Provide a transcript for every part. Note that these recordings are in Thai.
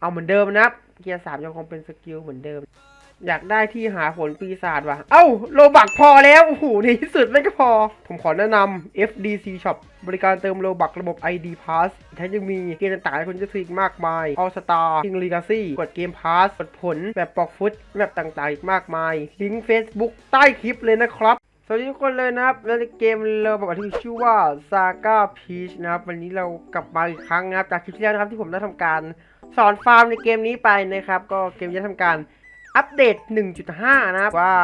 เอาเหมือนเดิมนะเกียร์สามยังคงเป็นสกิลเหมือนเดิม อยากได้ที่หาผลปีศาจว่ะ เอ้าโลบักพอแล้วโอ้โหในที่สุดไม่ก็พอ ผมขอแนะนำ FDC Shop บริการเติมโลบักระบบ ID Pass แถมยังมีเกมต่างๆให้คุณจะซื้ออีกมากมาย All Star King Legacy กดเกม Pass กดผลแบบปอกฟุตแบบต่างๆ อีกมากมาย ลิงก์ Facebook ใต้คลิปเลยนะครับ วัสดีทุกคนเลยนะครับในเกมเราบอกที่ชื่อว่า Saga Peach นะครับวันนี้เรากลับมาอีกครั้งนะครับจากคลิปที่แล้วนะครับที่ผมได้ทำการสอนฟาร์มในเกมนี้ไปนะครับ ก็เกมจะทำการอัปเดต 1.5 นะครับว่า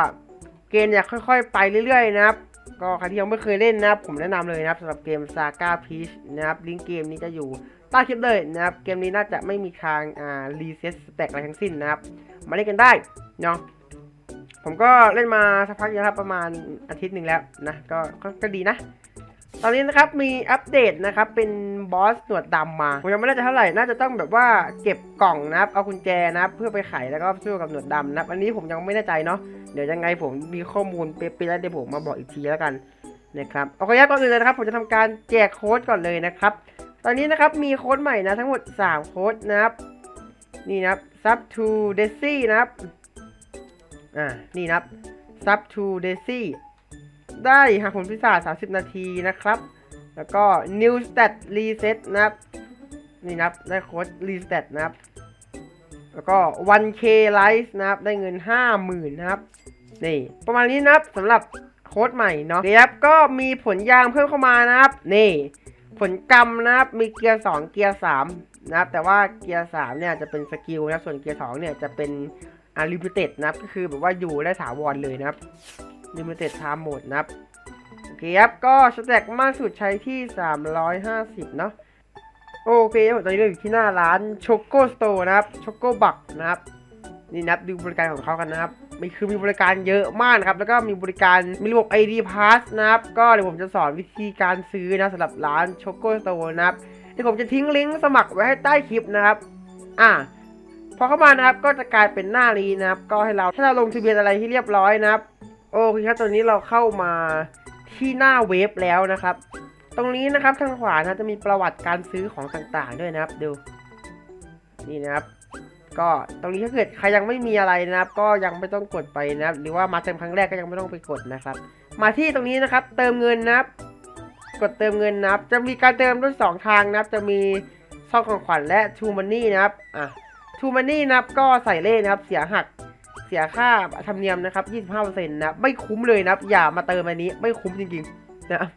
เกมอยากค่อยๆ ไปเรื่อยๆนะครับก็ใครที่ยังไม่เคยเล่นนะครับผมแนะนำเลยนะครับสำหรับเกม Saga Peach นะครับลิงก์เกมนี้จะอยู่ใต้คลิปเลยนะครับเกมนี้น่าจะไม่มีทางอ่ารีเซ็ตสแต็กอะไรทั้งสิ้นนะครับมาเล่นกันได้เนาะ ผมก็เล่นมาสักพักแล้วครับประมาณอาทิตย์หนึ่งแล้วนะก็ก็ดีนะ ตอนนี้นะครับมีอัปเดตนะครับเป็นบอสหนวดดำมาผมยังไม่แน่ใจเท่าไหร่น่าจะต้องแบบว่าเก็บกล่องนะครับเอากุญแจนะครับเพื่อไปไขแล้วก็สู้กับหนวดดำนะครับอันนี้ผมยังไม่แน่ใจเนาะเดี๋ยวยังไงผมมีข้อมูลเป๊ะๆแล้วเดี๋ยวผมมาบอกอีกทีแล้วกันนะครับโอเคครับก่อนอื่นเลยนะครับผมจะทำการแจกโค้ดก่อนเลยนะครับ ตอนนี้นะครับมีโค้ดใหม่นะทั้งหมด 3 โค้ดนะครับนี่นะครับ sub to desi นะครับ อ่านี่นะครับ sub to daisy ได้หาผลพิศาจ30 นาทีนะครับ แล้วก็ new stat reset นะครับ นี่นะครับ ได้โค้ด reset นะครับ แล้วก็ 1k likes นะครับ ได้เงิน 50,000นะครับ นี่ ประมาณนี้นะครับสำหรับโค้ดใหม่เนาะเดี๋ยวครับก็มีผลยางเพิ่มเข้ามานะครับ นี่ ผลกรรมนะครับ มีเกียร์ 2 เกียร์ 3 นะครับ แต่ว่าเกียร์ 3 เนี่ยจะเป็นสกิลนะ ส่วนเกียร์ 2 เนี่ยจะเป็น อ่าลิมิเต็ดนะครับก็คือแบบว่าอยู่ได้ถาวรเลยนะครับลิมิเต็ดไทม์โหมดนะครับโอเคครับก็สแต็กมากสุดใช้ที่ 350 เนาะโอเคครับตอนนี้เราอยู่ที่หน้าร้านช็อกโกสโตนะครับช็อกโกบักนะครับนี่นับดูบริการของเขากันนะครับมีคือมีบริการเยอะมากนะครับ แล้วก็มีบริการมีระบบ ID Pass นะครับ ก็เดี๋ยวผมจะสอนวิธีการซื้อนะสำหรับร้านช็อกโกสโตนะครับเดี๋ยวผมจะทิ้งลิงก์สมัครไว้ให้ใต้คลิปนะครับ อ่า พอเข้ามานะครับก็จะกลายเป็นหน้านี้นะครับ ก็ให้เราถ้าเราลงทะเบียนอะไรที่เรียบร้อยนะครับ โอเคครับตอนนี้เราเข้ามาที่หน้าเว็บแล้วนะครับ ตรงนี้นะครับทางขวานะจะมีประวัติการซื้อของต่างๆ ด้วยนะครับดูนี่นะครับ ก็ตรงนี้ถ้าเกิดใครยังไม่มีอะไรนะครับ ก็ยังไม่ต้องกดไปนะครับ หรือว่ามาเติมครั้งแรกก็ยังไม่ต้องไปกดนะครับ มาที่ตรงนี้นะครับ เติมเงินนะครับ กดเติมเงินนะครับ จะมีการเติมด้วยสองทางนะครับ จะมีช่องของขวัญและ True Money นะครับอะ ทูมันนี่นะครับก็ใส่เลขนะครับ เสียหักเสียค่าธรรมเนียมนะครับ 25%นะไม่คุ้มเลยนะครับ อย่ามาเติมอันนี้ไม่คุ้มจริงๆนะครับ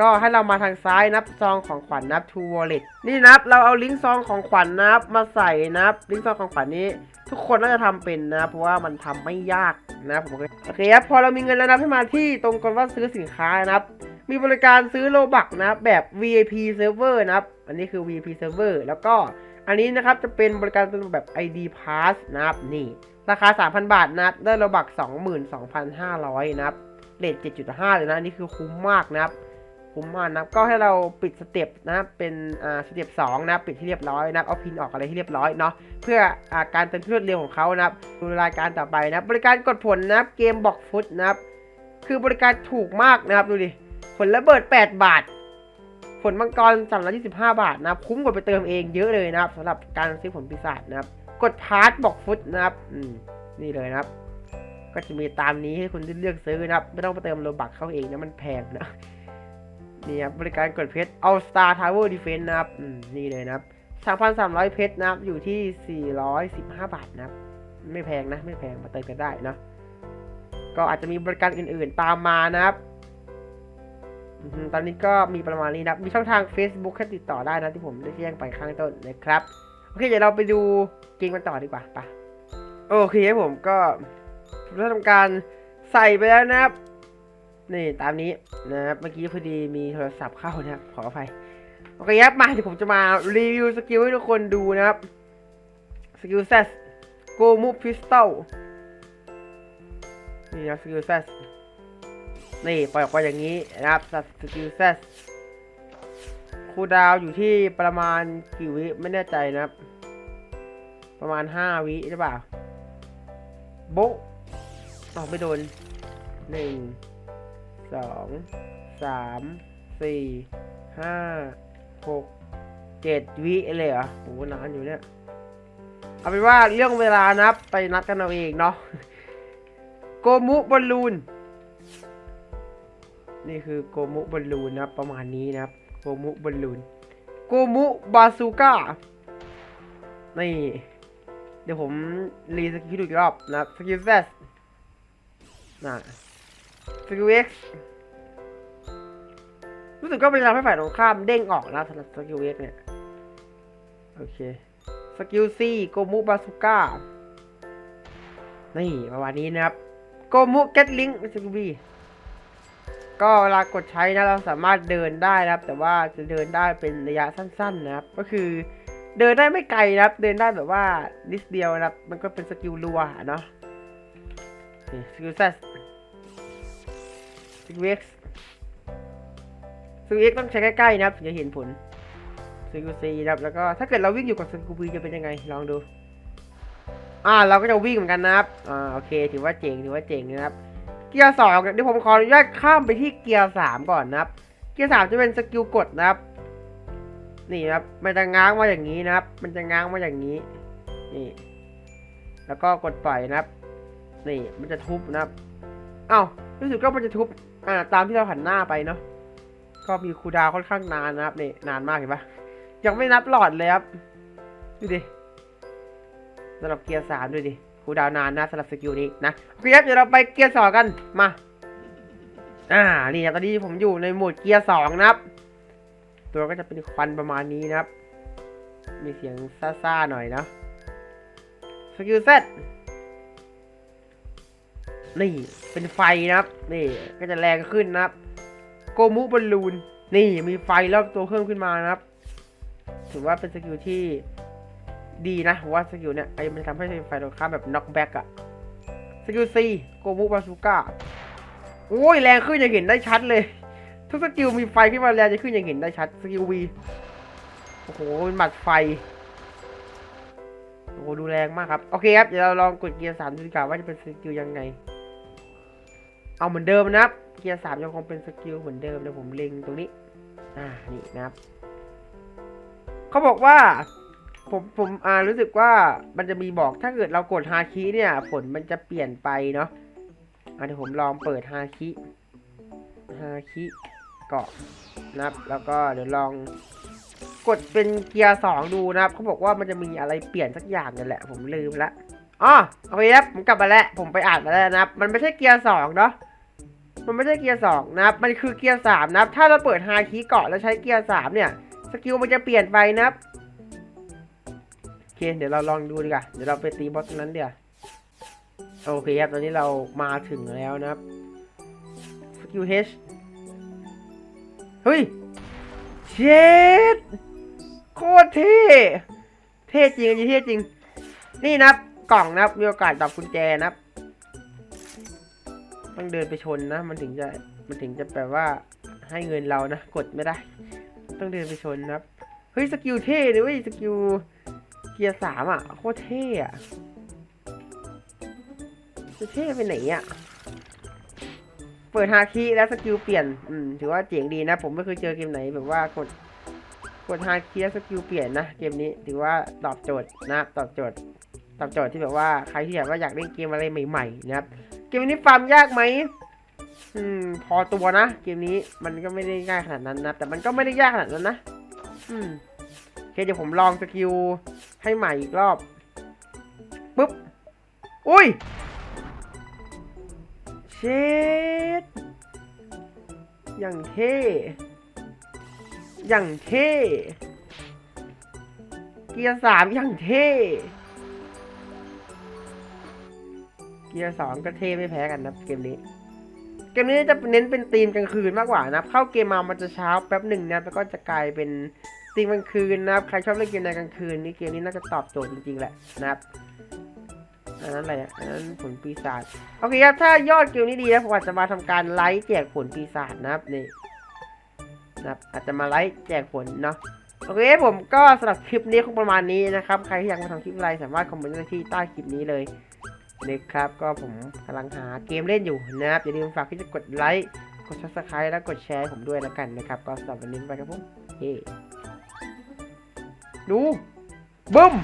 ก็ให้เรามาทางซ้ายนับซองของขวัญนับ True Wallet นี่นับเราเอาลิงก์ซองของขวัญนับมาใส่นับลิงก์ซองของขวัญนี้ ทุกคนน่าจะทำเป็นนะเพราะว่ามันทำไม่ยากนะผมโอเคครับพอเรามีเงินแล้วนับให้มาที่ตรงกันว่าซื้อสินค้านะครับ มีบริการซื้อโลบักนะแบบ VIP server นะครับ อันนี้คือ VIP server แล้วก็ อันนี้นะครับจะเป็นบริการเป็นแบบ ID Pass นะครับนี่ราคา 3,000 บาทนะครับได้ระบัก 22,500 นะครับเรท7.5 เลยนะอันนี่คือคุ้มมากนะครับคุ้มมากนะครับก็ให้เราปิดสเต็ปนะครับเป็นอ่าสเต็ป2นะครับปิดที่เรียบร้อยนะครับเอาพินออกอะไรที่เรียบร้อยเนาะเพื่ออาการเติมที่รวดเร็วของเขานะครับดูรายการต่อไปนะบริการกดผลนะครับเกมบอกฟุตนะครับคือบริการถูกมากนะครับดูดิผลระเบิด 8 บาท ลมังกรสามร้อยยี่สิบห้าบาทนะครับ คุ้มกว่าไปเติมเองเยอะเลยนะครับสำหรับการซื้อผลปีศาจนะครับ กดพาร์ทบอกฟุตนะครับอืมนี่เลยนะครับ ก็จะมีตามนี้ให้คุณเลือกซื้อนะครับ ไม่ต้องไปเติมโลบักเข้าเองนะมันแพงนะนี่ครับบริการกดเพชร All Star Tower Defense นนะครับอืมนี่เลยนะครับสามพันสามร้อยเพชรนะครับ อยู่ที่สี่ร้อยสิบห้าบาทนะครับ ไม่แพงนะ ไม่แพงมาเติมกันได้นะก็อาจจะมีบริการอื่นๆตามมานะครับ ตอนนี้ก็มีประมาณนี้นะมีช่องทาง Facebook ให้ติดต่อได้นะที่ผมได้แจ้งไปข้างต้นนะครับ โอเค เดี๋ยวเราไปดูเกมกันต่อดีกว่าไปะโอเคครับผมก็ผมได้ทำการใส่ไปแล้วนะครับ นี่ตามนี้นะครับเมื่อกี้พอดีมีโทรศัพท์เข้านะครับขออภัยโอเคครับมาเดี๋ยวผมจะมารีวิวสกิลให้ทุกคนดูนะครับสกิลเซสโกมูพิสตอลนี่นะสกิลเซส นี่ปล่อยออกมาอย่างนี้นะครับสติลเซสคูดาวอยู่ที่ประมาณกี่วิไม่แน่ใจนะครับ ประมาณ 5 วิหรือเปล่าโบ๊ะออกไม่โดน 1 2 3 4 5 6 7 วิเลยเหรอโหนานอยู่เนี่ย เอาเป็นว่าเรื่องเวลานะไปนัดกันเอาเองเนาะโกมุบอลลูน นี่คือโกมุบอลลูนนะครับประมาณนี้นะครับโกมุบอลลูนโกมุบาซูก้านี่เดี๋ยวผมรีสกิลดูอีกรอบนะครับสกิลเซสนะสกิลเอ็กซ์รู้สึกก็เป็นทำให้ฝ่ายตรงข้ามเด้งออกนะสำหรับสกิลเอ็กซ์เนี่ย โอเคสกิลซีโกมุบาซูก้านี่ประมาณนี้นะครับ โกมุเก็ตลิงสกิลบี ก็เวลากดใช้นะเราสามารถเดินได้นะครับ แต่ว่าจะเดินได้เป็นระยะสั้น ๆ นะครับ ก็คือเดินได้ไม่ไกลนะครับ เดินได้แบบว่านิดเดียวนะครับ มันก็เป็นสกิลรัวเนาะสกิลเซสสกิลเอ็กซ์สกิลเอ็กซ์ต้องใช้ใกล้ๆนะครับถึงจะเห็นผลสกิลซีนะครับแล้วก็ถ้าเกิดเราวิ่งอยู่กับสกิลบีจะเป็นยังไงลองดูอ่าเราก็จะวิ่งเหมือนกันนะครับอ่าโอเค ถือว่าเจ๋งถือว่าเจ๋งนะครับ กียร์สองเดี๋ยวผมขออนุญาตข้ามไปที่เกียร์สามก่อนนะครับ เกียร์สามจะเป็นสกิลกดนะครับ นี่ครับ มันจะง้างมาอย่างนี้นะครับ มันจะง้างมาอย่างนี้ นี่ แล้วก็กดปล่อยนะครับ นี่ มันจะทุบนะครับ เอ้า รู้สึกก็มันจะทุบ อ่า ตามที่เราหันหน้าไปเนาะ ก็มีคูดาวค่อนข้างนานนะครับ นี่ นานมากเห็นปะยังไม่นับหลอดเลยครับ ดูดิสำหรับเกียร์สามดูดิ คูดาวน์นานนะสำหรับสกิลนี้นะโอเคครับเดี๋ยวเราไปเกียร์สองกันมาอ่านี่ครับตอนนี้ผมอยู่ในโหมดเกียร์สองนะครับ ตัวก็จะเป็นควันประมาณนี้นะครับ มีเสียงซ่าๆหน่อยนะสกิลเซตนี่เป็นไฟนะครับนี่ก็จะแรงขึ้นนะครับ โกมุบอลลูนนี่มีไฟรอบตัวเพิ่มขึ้นมานะครับ ถือว่าเป็นสกิลที่ ดีนะว่าสกิลเนี่ยไอ้มันทำให้ไฟตรงข้ามแบบน็อกแบ็กอะสกิลซีโกมุบาซูก้าโอ้ยแรงขึ้นอย่างเห็นได้ชัดเลย ทุกสกิลมีไฟขึ้นมาแรงจะขึ้นอย่างเห็นได้ชัดสกิลวีโอ้โหเป็นหมัดไฟโอ้โหดูแรงมากครับ โอเคครับเดี๋ยวเราลองกดเกียร์สามดูดีกว่าว่าจะเป็นสกิลยังไง เอาเหมือนเดิมนะครับเกียร์สามยังคงเป็นสกิลเหมือนเดิมเดี๋ยวผมเล็งตรงนี้ อ่านี่นะครับ เขาบอกว่า ผมผมอ่ารู้สึกว่ามันจะมีบอกถ้าเกิดเรากดฮาคิเนี่ย ผลมันจะเปลี่ยนไปเนาะอะเดี๋ยวผมลองเปิดฮาคิฮาคิเกาะนะครับ แล้วก็เดี๋ยวลองกดเป็นเกียร์สองดูนะครับเขาบอกว่ามันจะมีอะไรเปลี่ยนสักอย่างนั่นแหละ ผมลืมละอ๋อโอเคครับผมกลับมาแล้ว ผมไปอ่านมาแล้วนะครับ มันไม่ใช่เกียร์สองเนาะมันไม่ใช่เกียร์สองนะครับ มันคือเกียร์สามนะครับ ถ้าเราเปิดฮาคิเกาะแล้วใช้เกียร์สามเนี่ย สกิลมันจะเปลี่ยนไปนะครับ เค เดี๋ยวเราลองดูดีกว่า เดี๋ยวเราไปตีบอสตรงนั้นเดี๋ยวโอเคครับ ตอนนี้เรามาถึงแล้วนะครับสกิล H เฮ้ย เชดโคตรเท่ เท่จริงอันนี้เท่จริง นี่นะครับกล่องนะครับมีโอกาสดรอปกุญแจนะครับต้องเดินไปชนนะ มันถึงจะ มันถึงจะแปลว่าให้เงินเรานะ กดไม่ได้ ต้องเดินไปชนนะครับ เฮ้ย สกิลเท่เลยเว้ย สกิล เกียร์สามอะ โคตรเท่อะจะเท่ไปไหนอะ เปิดฮาคิแล้วสกิลเปลี่ยน อืม ถือว่าเจ๋งดีนะ ผมไม่เคยเจอเกมไหนแบบว่ากด กดฮาคิแล้วสกิลเปลี่ยนนะ เกมนี้ถือว่าตอบโจทย์นะ ตอบโจทย์ ตอบโจทย์ที่แบบว่าใครที่แบบว่าอยากเล่นเกมอะไรใหม่ๆนะครับ เกมนี้ฟาร์มยากไหมอืม พอตัวนะ เกมนี้มันก็ไม่ได้ง่ายขนาดนั้นนะ แต่มันก็ไม่ได้ยากขนาดนั้นนะ อืม เคเดี๋ยวผมลองสกิลให้ใหม่อีกรอบปุ๊บ อุ้ย เชดอย่างเท่อย่างเท่เกียร์สามอย่างเท่เกียร์สองก็เท่ไม่แพ้กันนะเกมนี้ กมนี้จะเน้นเป็นธีมกลางคืนมากกว่านะครับเข้าเกมมามันจะเช้าแป๊บหนึ่งนะแล้วก็จะกลายเป็นตีมกลางคืนนะครับใครชอบเล่นเกมในกลางคืนนี่เกมนี้น่าจะตอบโจทย์จริงๆแหละนะครับอันนั้นอะไรอะอันนั้นผลปีศาจโอเคครับถ้ายอดเกมนี้ดีนะผมอาจจะมาทำการไลฟ์แจกผลปีศาจนะครับนี่นะครับอาจจะมาไลฟ์แจกผลเนาะโอเคผมก็สำหรับคลิปนี้คงประมาณนี้นะครับ ใครที่อยากมาทำคลิปอะไรสามารถคอมเมนต์ได้ที่ใต้คลิปนี้เลย นะครับก็ผมกำลังหาเกมเล่นอยู่นะครับ อย่าลืมฝากที่จะกดไลค์กด subscribe และกดแชร์ผมด้วยแล้วกันนะครับ ก็สำหรับวันนี้ไปครับผมเฮ้ดูบึ้ม